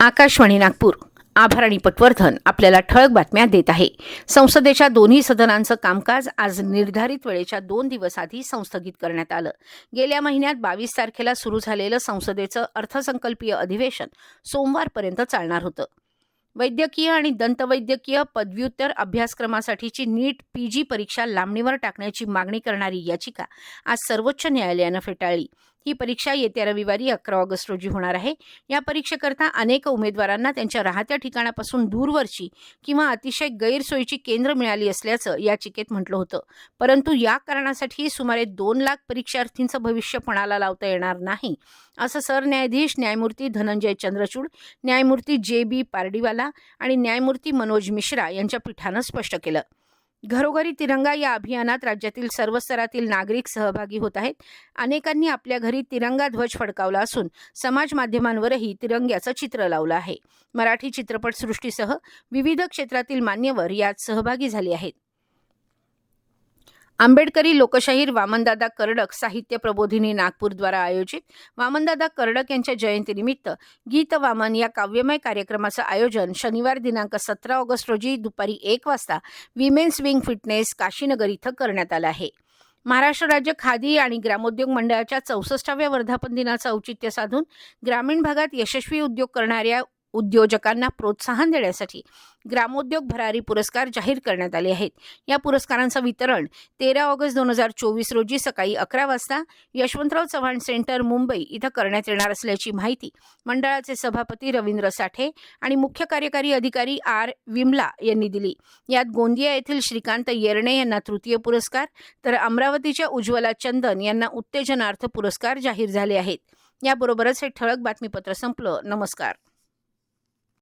आकाशवाणी नागपूर. आभार पटवर्धन आपल्याला ठळक बातम्या देत आहे. संसदेच्या दोन्ही सदनांचं कामकाज आज निर्धारित वेळेच्या दोन दिवस आधी संस्थगित करण्यात आलं. गेल्या महिन्यात बावीस तारखेला सुरू झालेलं संसदेचं अर्थसंकल्पीय अधिवेशन सोमवारपर्यंत चालणार होतं. वैद्यकीय आणि दंतवैद्यकीय पदव्युत्तर अभ्यासक्रमासाठीची नीट पी जी परीक्षा लांबणीवर टाकण्याची मागणी करणारी याचिका आज सर्वोच्च न्यायालयानं फेटाळली. ही परीक्षा येत्या रविवारी अकरा ऑगस्ट रोजी होणार आहे. या परीक्षेकरता अनेक उमेदवारांना त्यांच्या राहत्या ठिकाणापासून दूरवरची किंवा अतिशय गैरसोयीची केंद्र मिळाली असल्याचं याचिकेत म्हटलं होतं. परंतु या कारणासाठी सुमारे दोन लाख परीक्षार्थींचं भविष्य पणाला लावता येणार नाही असं सरन्यायाधीश न्यायमूर्ती धनंजय चंद्रचूड न्यायमूर्ती जे बी पारडीवाला आणि न्यायमूर्ती मनोज मिश्रा यांच्या पीठानं स्पष्ट केलं. घरोघरी तिरंगा या अभियानात राज्यातील सर्व स्तरातील नागरिक सहभागी होत आहेत. अनेकांनी आपल्या घरी तिरंगा ध्वज फडकावला असून समाज माध्यमांवरही तिरंग्याचं चित्र लावलं आहे. मराठी चित्रपटसृष्टीसह विविध क्षेत्रातील मान्यवर यात सहभागी झाले आहेत. आंबेडकरी लोकशाहीर वामनदादा कर्डक साहित्य प्रबोधिनी नागपूरद्वारा आयोजित वामनदादा कर्डक यांच्या जयंतीनिमित्त गीत वामन या काव्यमय कार्यक्रमाचं आयोजन शनिवार दिनांक सतरा ऑगस्ट रोजी दुपारी एक वाजता विमेन्स विंग फिटनेस काशीनगर इथं करण्यात आलं आहे. महाराष्ट्र राज्य खादी आणि ग्रामोद्योग मंडळाच्या चौसष्टाव्या वर्धापन दिनाचं औचित्य साधून ग्रामीण भागात यशस्वी उद्योग करणाऱ्या उद्योजकांना प्रोत्साहन देण्यासाठी ग्रामोद्योग भरारी पुरस्कार जाहीर करण्यात आले आहेत. या पुरस्कारांचं वितरण तेरा ऑगस्ट दोन हजार चोवीस रोजी सकाळी अकरा वाजता यशवंतराव चव्हाण सेंटर मुंबई इथं करण्यात येणार असल्याची माहिती मंडळाचे सभापती रवींद्र साठे आणि मुख्य कार्यकारी अधिकारी आर विमला यांनी दिली. यात गोंदिया येथील श्रीकांत येरणे यांना तृतीय पुरस्कार तर अमरावतीच्या उज्ज्वला चंदन यांना उत्तेजनार्थ पुरस्कार जाहीर झाले आहेत. याबरोबरच हे ठळक बातमीपत्र संपलं. नमस्कार.